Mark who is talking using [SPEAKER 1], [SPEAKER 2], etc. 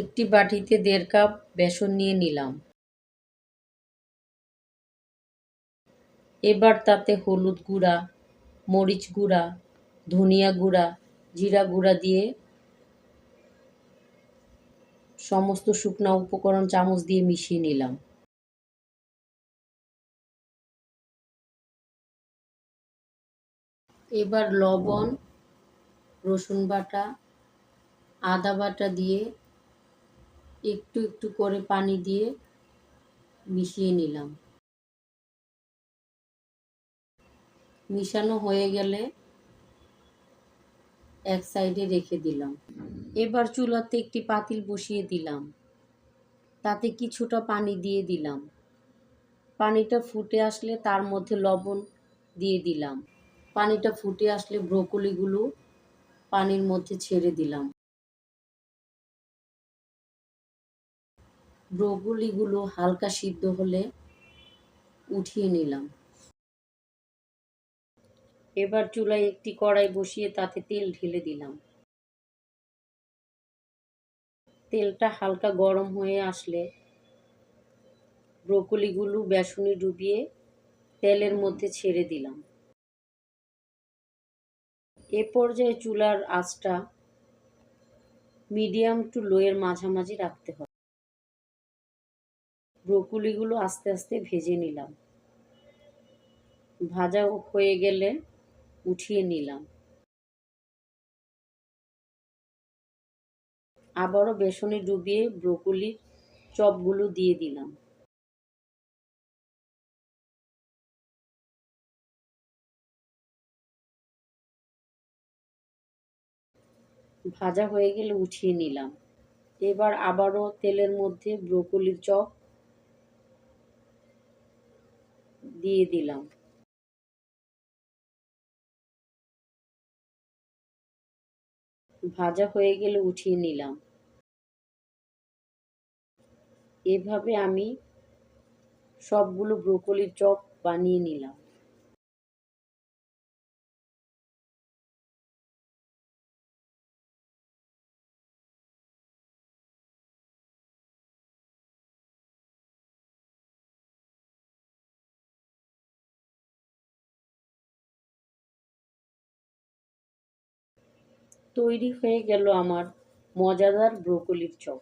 [SPEAKER 1] একটি বাটিতে দেড় কাপ বেসন নিয়ে নিলাম। এবার তাতে হলুদ গুঁড়া, মরিচ গুঁড়া, ধনিয়া গুঁড়া, জিরা গুঁড়া দিয়ে সমস্ত শুকনা উপকরণ চামচ দিয়ে মিশিয়ে নিলাম। এবার লবণ, রসুন বাটা, আদা বাটা দিয়ে একটু একটু করে পানি দিয়ে মিশিয়ে নিলাম। মিশানো হয়ে গেলে এক সাইডে রেখে দিলাম। এবার চুলাতে একটি পাতিল বসিয়ে দিলাম। তাতে কিছুটা পানি দিয়ে দিলাম। পানিটা ফুটে আসলে তার মধ্যে লবণ দিয়ে দিলাম। পানিটা ফুটে আসলে ব্রোকলিগুলো পানির মধ্যে ছেড়ে দিলাম। ব্রোকলিগুলো হালকা সিদ্ধ হলে উঠিয়ে নিলাম। এবার চুলায় একটি কড়াই বসিয়ে তাতে তেল ঢেলে দিলাম। তেলটা হালকা গরম হয়ে আসলে ব্রোকলিগুলো বেসনে ডুবিয়ে তেলের মধ্যে ছেড়ে দিলাম। এ পর্যায়ে চুলার আঁচটা মিডিয়াম টু লোয়ের মাঝামাঝি রাখতে হবে। ব্রোকলিগুলো আস্তে আস্তে ভেজে নিলাম। ভাজা হয়ে গেলে উঠিয়ে নিলাম। আবারও বেসনে ডুবিয়ে ব্রোকলির চপগুলো দিয়ে দিলাম। ভাজা হয়ে গেলে উঠিয়ে নিলাম। এবার আবারও তেলের মধ্যে ব্রোকলির চপ দিয়ে দিলাম। ভাজা হয়ে গেলে উঠিয়ে নিলাম। এভাবে আমি সবগুলো ব্রোকলির চপ বানিয়ে নিলাম। তৈরি হয়ে গেল আমার মজাদার ব্রোকলির চপ।